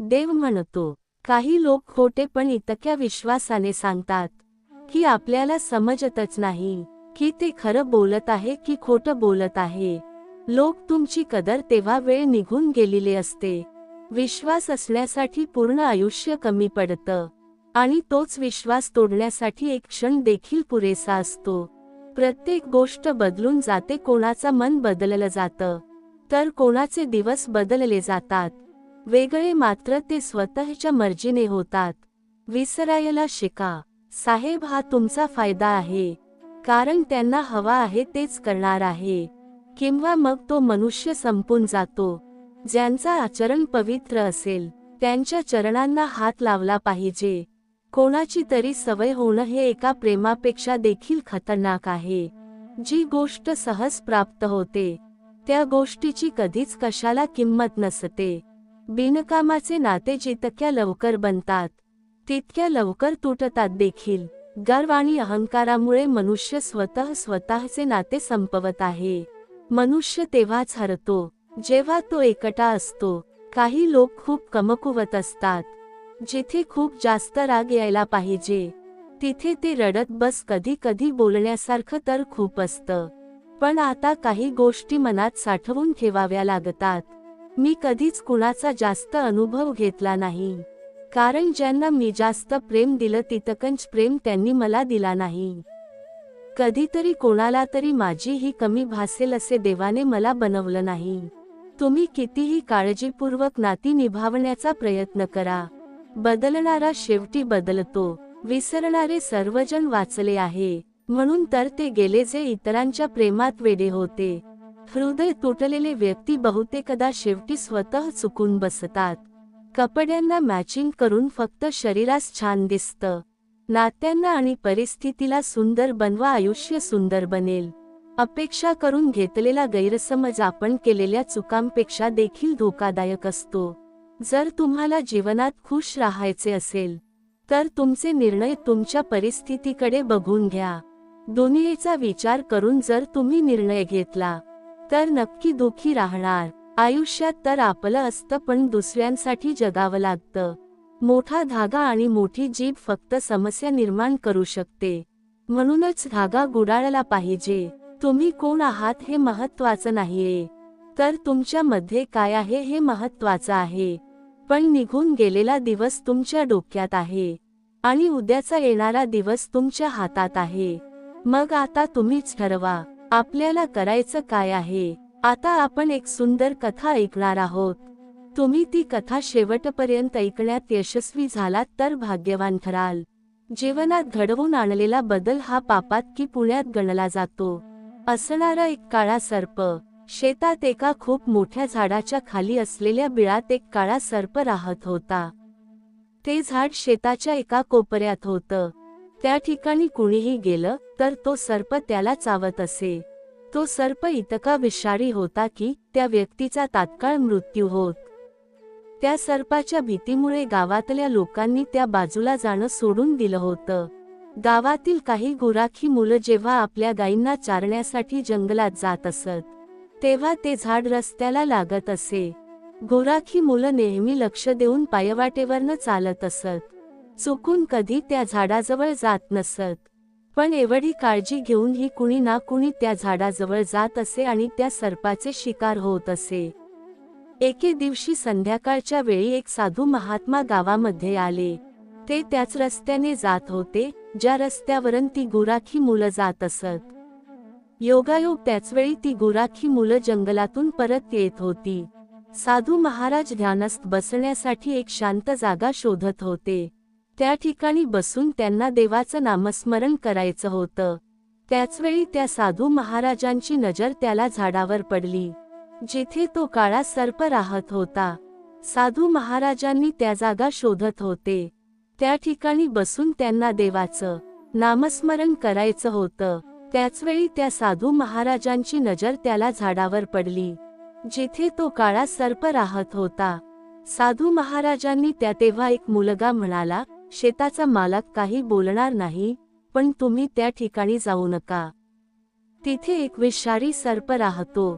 देव म्हणतो काही लोक खोटे पण इतक्या विश्वासाने सांगतात की आपल्याला समजतच नाही की ते खरं बोलत आहे की खोटं बोलत आहे. लोक तुमची कदर तेव्हा वेळ निघून गेलेली असते. विश्वास असण्यासाठी पूर्ण आयुष्य कमी पडतं. आणि तोच विश्वास तोडण्यासाठी एक क्षण देखील पुरेसा असतो. प्रत्येक गोष्ट बदलून जाते कोणाचं मन बदललं जातं. तर कोणाचे दिवस बदलले जातात. वेगळे मात्र ते स्वतःच्या मर्जीने होतात. विसरायला शिका. साहेब हा तुमचा फायदा आहे. कारण त्यांना हवा आहे तेच करणार आहे. किंवा मग तो मनुष्य संपून जातो. ज्यांचा आचरण पवित्र असेल त्यांच्या चरणांना हात लावला पाहिजे. कोणाची तरी सवय होणं हे एका प्रेमापेक्षा देखील खतरनाक आहे. जी गोष्ट सहज प्राप्त होते त्या गोष्टीची कधीच कशाला किंमत नसते. बिनकामाचे नाते जितक्या लवकर बनतात तितक्या लवकर तुटतात देखील. गर्व आणि अहंकारामुळे मनुष्य स्वतः स्वतःचे नाते संपवत आहे. मनुष्य तेव्हाच हरतो जेव्हा तो एकटा असतो. काही लोक खूप कमकुवत असतात. जिथे खूप जास्त राग यायला पाहिजे तिथे ते रडत बस कधी कधी बोलण्यासारखं तर खूप असतं. पण आता काही गोष्टी मनात साठवून ठेवाव्या लागतात. मी कधीच कुणाचा जास्त अनुभव घेतला नाही. कारण ज्यांना मी जास्त प्रेम दिलं तितकंच प्रेम त्यांनी मला दिला नाही. कधीतरी कोणाला तरी माझी ही कमी भासेल असे देवाने मला बनवलं नाही. तुम्ही कितीही काळजीपूर्वक नाती निभावण्याचा प्रयत्न करा. बदलणारा शेवटी बदलतो. विसरणारे सर्वजण वाचले आहे. म्हणून तर ते गेले जे इतरांच्या प्रेमात वेडे होते. हृदय तुटलेले व्यक्ती बहुतेकदा शेवटी स्वतः चुकून बसतात. कपड्यांना मॅचिंग करून फक्त शरीरास छान दिसतं. नात्यांना आणि परिस्थितीला सुंदर बनवा आयुष्य सुंदर बनेल. अपेक्षा करून घेतलेला गैरसमज आपण केलेल्या चुकांपेक्षा देखील धोकादायक असतो. जर तुम्हाला जीवनात खुश राहायचे असेल तर तुमचे निर्णय तुमच्या परिस्थितीकडे बघून घ्या. दुनियेचा विचार करून जर तुम्ही निर्णय घेतला तर नक्की दुखी राहणार. आयुष्यात तर आपलं असतं पण दुसऱ्यांसाठी जगावं लागतं. मोठा धागा आणि मोठी जीभ फक्त समस्या निर्माण करू शकते. म्हणूनच धागा गुडाळला पाहिजे. तुम्ही कोण आहात हे महत्वाचं नाहीये. तर तुमच्या मध्ये काय आहे हे महत्वाचं आहे. पण निघून गेलेला दिवस तुमच्या डोक्यात आहे. आणि उद्याचा येणारा दिवस तुमच्या हातात आहे. मग आता तुम्हीच ठरवा. आपल्याला करायचं काय आहे? आता आपण एक सुंदर कथा ऐकणार आहोत. तुम्ही ती कथा शेवटपर्यंत ऐकण्यात यशस्वी झालात तर भाग्यवान ठराल. जीवनात घडवून आणलेला बदल हा पापात की पुण्यात गणला जातो. असणारा एक काळा सर्प. शेतात एका खूप मोठ्या झाडाच्या खाली असलेल्या बिळात एक काळा सर्प राहत होता. ते झाड शेताच्या एका कोपऱ्यात होतं. त्या ठिकाणी कुणीही गेलं तर तो सर्प त्याला चावत असे. तो सर्प इतका विषारी होता की त्या व्यक्तीचा तात्काळ मृत्यू होत. त्या सर्पाच्या भीतीमुळे गावातल्या लोकांनी त्या बाजूला जाणं सोडून दिलं होतं. गावातील काही गुराखी मुलं जेव्हा आपल्या गायींना चारण्यासाठी जंगलात जात असत तेव्हा ते झाड रस्त्याला लागत असे. गोराखी मुलं नेहमी लक्ष देऊन पायवाटेवरनं चालत असत. चुकून कधी त्या झाडाजवळ जात नसत. पण एवढी काळजी घेऊनही कुणी ना कुणी त्या झाडाजवळ जात असे आणि त्या सर्पाचे शिकार होत असे. एके दिवशी संध्याकाळच्या वेळी एक साधू महात्मा गावामध्ये आले. ते त्याच रस्त्याने जात होते ज्या रस्त्यावरून ती गुराखी मुलं जात असत. योगायोग त्याचवेळी ती गुराखी मुलं जंगलातून परत येत होती. साधू महाराज ध्यानस्थ बसण्यासाठी एक शांत जागा शोधत होते. त्या ठिकाणी बसून त्यांना देवाचं नामस्मरण करायचं होतं. त्याचवेळी त्या साधू महाराजांची नजर त्याला झाडावर पडली. जेथे तो काळा सर्प राहत होता. साधू महाराजांनी त्या जागा शोधत होते. त्या ठिकाणी बसून त्यांना देवाचं नामस्मरण करायचं होतं. त्याचवेळी त्या साधू महाराजांची नजर त्याला झाडावर पडली. जेथे तो काळा सर्प राहत होता. साधू महाराजांनी त्या तेव्हा एक मुलगा म्हणाला शेताचा मालक काही बोलणार नाही पण तुम्ही त्या ठिकाणी जाऊ नका. तिथे एक विषारी सर्प राहतो.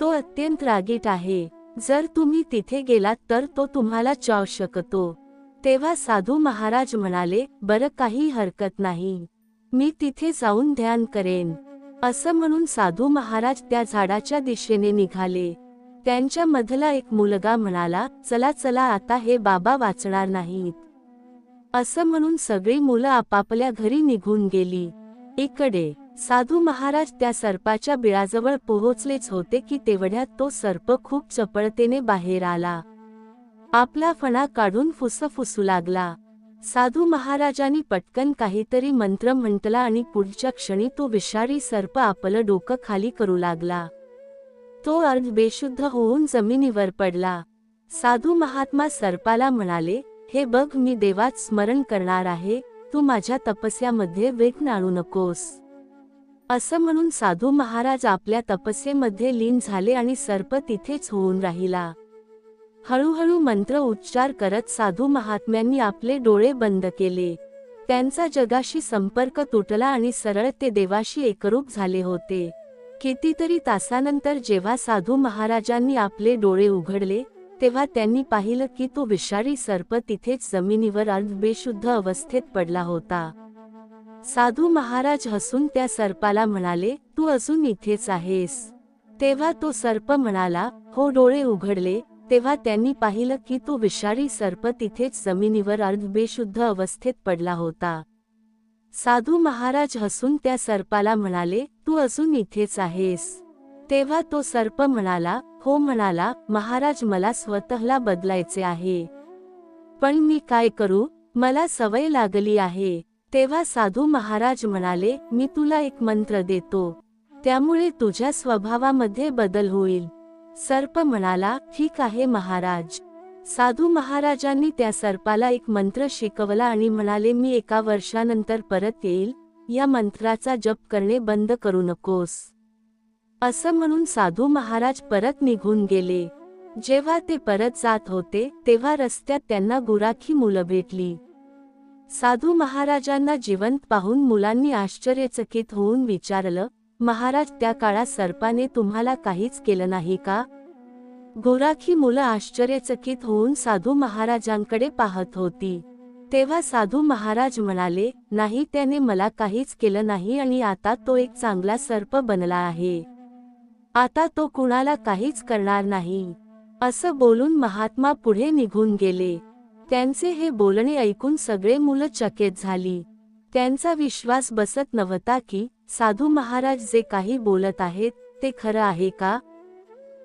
तो अत्यंत रागीट आहे. जर तुम्ही तिथे गेलात तर तो तुम्हाला चाव शकतो. तेव्हा साधू महाराज म्हणाले बरं काही हरकत नाही. मी तिथे जाऊन ध्यान करेन. असं म्हणून साधू महाराज त्या झाडाच्या दिशेने निघाले. त्यांच्या मधला एक मुलगा म्हणाला चला चला आता हे बाबा वाचणार नाहीत. असं म्हणून सगळी मुलं आपापल्या घरी निघून गेली. इकडे साधू महाराज त्या सर्पाच्या बिळाजवळ पोहोचलेच होते की तेवढ्यात तो सर्प खूप चपळतेने बाहेर आला. आपला फणा काढून फुसफुसू लागला. साधू महाराजांनी पटकन काहीतरी मंत्र म्हटला आणि पुढच्या क्षणी तो विषारी सर्प आपलं डोकं खाली करू लागला. तो अर्ध बेशुद्ध होऊन जमिनीवर पडला. साधू महात्मा सर्पाला म्हणाले हे बघ मी देवात स्मरण करणार आहे तू माझ्या तपस्यामध्ये वेग आणू नकोस. असं म्हणून साधू महाराज आपल्या तपस्येमध्ये लीन झाले आणि सर्प तिथेच होऊन राहिला. हळूहळू मंत्र उच्चार करत साधू महात्म्यांनी आपले डोळे बंद केले. त्यांचा जगाशी संपर्क तुटला आणि सरळ ते देवाशी एकरूप झाले होते. कितीतरी तासानंतर जेव्हा साधू महाराजांनी आपले डोळे उघडले तेव्हा त्यांनी पाहिलं की तो विषारी सर्प तिथेच जमिनीवर अर्धबेशुद्ध अवस्थेत पडला होता. साधू महाराज हसून त्या सर्पाला म्हणाले तू अजून इथेच आहेस. तेव्हा तो सर्प म्हणाला हो डोळे उघडले. तेव्हा त्यांनी पाहिलं की तो विषारी सर्प तिथेच जमिनीवर अर्धबेशुद्ध अवस्थेत पडला होता. साधू महाराज हसून त्या सर्पाला म्हणाले तू अजून इथेच आहेस. तेव्हा तो सर्प म्हणाला हो म्हणाला महाराज मला स्वतःला बदलायचे आहे. पण मी काय करू? मला सवय लागली आहे. तेव्हा साधू महाराज म्हणाले मी तुला एक मंत्र देतो. त्यामुळे तुझ्या स्वभावामध्ये बदल होईल. सर्प म्हणाला ठीक आहे महाराज. साधू महाराजांनी त्या सर्पाला एक मंत्र शिकवला आणि म्हणाले मी एका वर्षानंतर परत येईल. या मंत्राचा जप करणे बंद करू नकोस. असं म्हणून साधू महाराज परत निघून गेले. जेव्हा ते परत जात होते तेव्हा रस्त्यात त्यांना गुराखी मुलं भेटली. साधू महाराजांना जिवंत पाहून मुलांनी आश्चर्यचकित होऊन विचारलं महाराज त्या काळात सर्पाने तुम्हाला काहीच केलं नाही का? गोराखी मुलं आश्चर्यचकित होऊन साधू महाराजांकडे पाहत होती. तेव्हा साधू महाराज म्हणाले नाही त्याने मला काहीच केलं नाही आणि आता तो एक चांगला सर्प बनला आहे. आता तो कुणाला काहीच करणार नाही. असं बोलून महात्मा पुढे निघून गेले. त्यांचे हे बोलणे ऐकून सगळे मुलं चकित झाली. त्यांचा विश्वास बसत नव्हता की साधू महाराज जे काही बोलत आहेत ते खरं आहे का?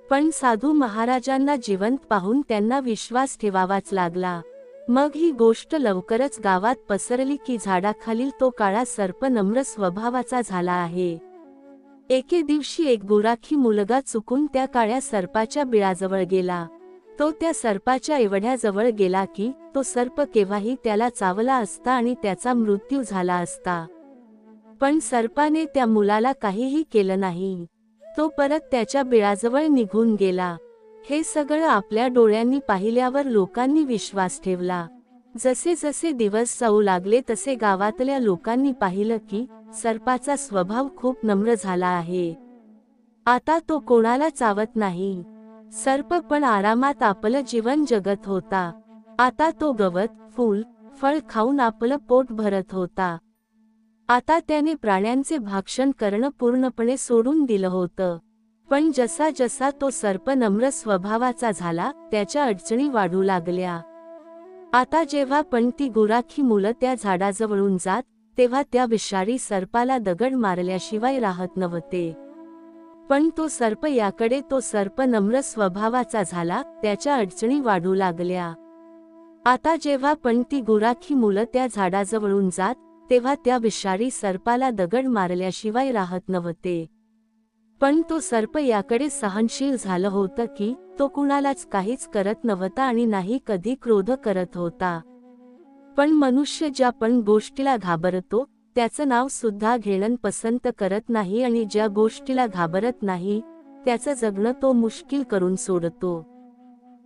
पण साधू महाराजांना जिवंत पाहून त्यांना विश्वास ठेवावाच लागला. मग ही गोष्ट लवकरच गावात पसरली की झाडाखालील तो काळा सर्प नम्र स्वभावाचा झाला आहे. एके दिवशी एक गोराखी मुलगा चुकून त्या काळ्या सर्पाच्या बिळाजवळ गेला. तो त्या सर्पाच्या एवढ्याजवळ गेला की तो सर्प केव्हाही त्याला चावला असता आणि त्याचा मृत्यू झाला असता. पण सर्पाने त्या मुलाला काहीही केलं नाही. तो परत त्याच्या बिळाजवळ निघून गेला. हे सगळं आपल्या डोळ्यांनी पाहिल्यावर लोकांनी विश्वास ठेवला. जसे जसे दिवस जाऊ लागले तसे गावातल्या लोकांनी पाहिलं की सर्पाचा स्वभाव खूप नम्र झाला आहे. आता तो कोणाला चावत नाही. सर्प पण आरामात आपलं जीवन जगत होता. आता तो गवत फूल फळ खाऊन आपलं पोट भरत होता. आता त्याने प्राण्यांचे भाक्षण करणं पूर्णपणे सोडून दिलं होतं. पण जसा जसा तो सर्प नम्र स्वभावाचा झाला त्याच्या अडचणी वाढू लागल्या. आता जेव्हा पण ती गुराखी मुलं त्या झाडाजवळून जात तेव्हा त्या विषारी सर्पाला दगड मारल्याशिवाय राहत नव्हते. पण तो सर्प याकडे तो सर्प नम्र स्वभावाचा झाला त्याच्या अडचणी वाढू लागल्या. आता जेव्हा पण ती गुराखी मुलं त्या झाडाजवळून जात तेव्हा त्या विषारी सर्पाला दगड मारल्याशिवाय राहत नव्हते. पण तो सर्प याकडे सहनशील झालं होतं की तो कुणालाच काहीच करत नव्हता आणि नाही कधी क्रोध करत होता. पण मनुष्य ज्या पण गोष्टीला घाबरतो त्याचं नाव सुद्धा घेणं पसंत करत नाही आणि ज्या गोष्टीला घाबरत नाही त्याचं जगणं तो मुश्किल करून सोडतो.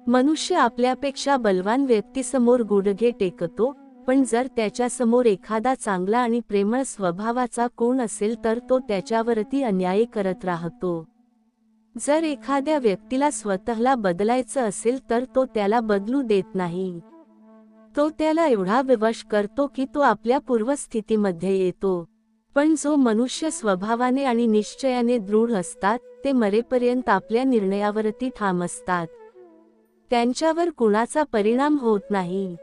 मनुष्य आपल्यापेक्षा बलवान व्यक्तीसमोर गुडघे टेकतो पण जर त्याच्यासमोर एखादा चांगला आणि प्रेमळ स्वभावाचा कोण असेल तर तो त्याच्यावरती अन्याय करत राहतो. जर एखाद्या व्यक्तीला स्वतःला बदलायचं असेल तर तो त्याला बदलू देत नाही. तो त्याला एवढा विवश करतो की तो आपल्या पूर्वस्थितीमध्ये येतो. पण जो मनुष्य स्वभावाने आणि निश्चयाने दृढ असतात ते मरेपर्यंत आपल्या निर्णयावरती ठाम असतात. त्यांच्यावर कुणाचा परिणाम होत नाही.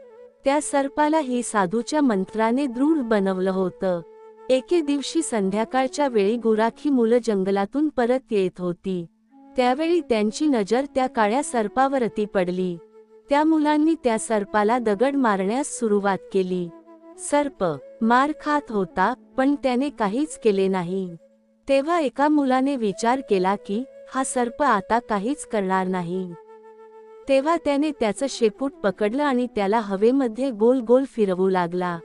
त्या सर्पाला ही साधूच्या मंत्राने दृढ बनवलं होतं. एके दिवशी संध्याकाळच्या वेळी गुराखी मुलं जंगलातून परत येत होती. त्यावेळी त्यांची नजर त्या काळ्या सर्पावरती पडली. त्या मुलांनी त्या सर्पाला दगड मारण्यास सुरुवात केली. सर्प मार खात होता पण त्याने काहीच केले नाही. तेव्हा एका मुलाने विचार केला की हा सर्प आता काहीच करणार नाही. तेव्हा त्याने त्याचं शेपूट पकडलं आणि त्याला हवेमध्ये गोल गोल फिरवू लागला.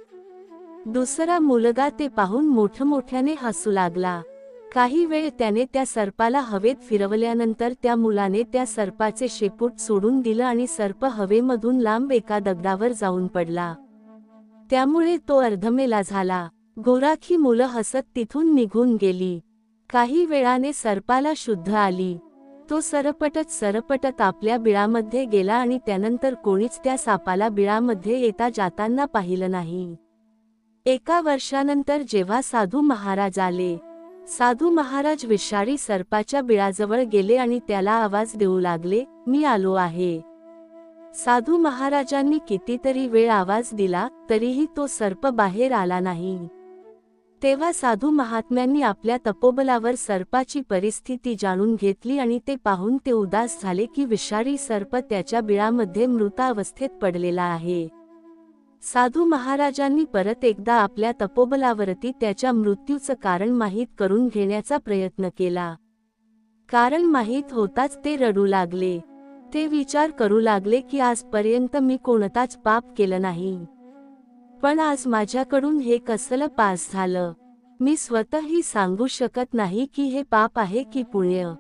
दुसरा मुलगा ते पाहून मोठमोठ्याने हसू लागला. काही वेळ त्याने त्या सर्पाला हवेत फिरवल्यानंतर त्या मुलाने त्या सर्पाचे शेपूट सोडून दिलं आणि सर्प हवेमधून लांब एका दगडावर जाऊन पडला. त्यामुळे तो अर्धमेला झाला. गोराखी मुलं हसत तिथून निघून गेली. काही वेळाने सर्पाला शुद्ध आली. तो सरपटत सरपटत आपल्या बिळामध्ये गेला आणि त्यानंतर कोणीच त्या सापाला बिळामध्ये येता जाताना पाहिलं नाही. एका वर्षानंतर जेव्हा साधू महाराज आले साधू महाराज विषारी सर्पाच्या बिळाजवळ गेले आणि त्याला आवाज देऊ लागले मी आलो आहे. साधू महाराजांनी कितीतरी वेळ आवाज दिला तरीही तो सर्प बाहेर आला नाही. तेव्हा साधू महात्म्यांनी आपल्या तपोबलावर सर्पाची परिस्थिती जाणून घेतली आणि ते पाहून ते उदास झाले की विषारी सर्प त्याच्या बिळामध्ये मृतावस्थेत पडलेला आहे. साधू महाराजांनी परत एकदा आपल्या तपोबलावरती त्याच्या मृत्यूचं कारण माहीत करून घेण्याचा प्रयत्न केला. कारण माहीत होताच ते रडू लागले. ते विचार करू लागले की आजपर्यंत मी कोणताच पाप केलं नाही. पण आज माझ्याकडून हे कसलं पास झालं? मी स्वतःही सांगू शकत नाही की हे पाप आहे की पुण्य.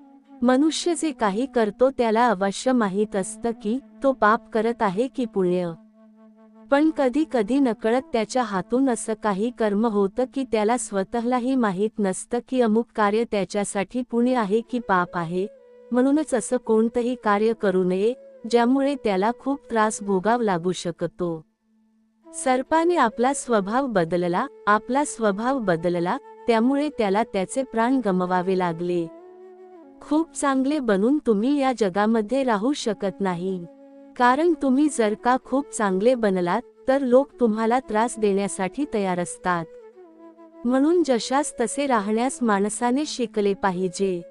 मनुष्य जे काही करतो त्याला अवश्य माहीत असतं की तो पाप करत आहे की पुण्य. पण कधी कधी नकळत त्याच्या हातून असं काही कर्म होतं की त्याला स्वतःलाही माहीत नसतं की अमुक कार्य त्याच्यासाठी पुण्य आहे की पाप आहे. म्हणूनच असं कोणतंही कार्य करू नये ज्यामुळे त्याला खूप त्रास भोगाव लागू शकतो. सर्पाने आपला स्वभाव बदलला आपला स्वभाव बदलला त्यामुळे त्याला त्याचे प्राण गमवावे लागले. खूप चांगले बनून तुम्ही या जगामध्ये राहू शकत नाही. कारण तुम्ही जर का खूप चांगले बनलात तर लोक तुम्हाला त्रास देण्यासाठी तयार असतात. म्हणून जशास तसे राहण्यास माणसाने शिकले पाहिजे.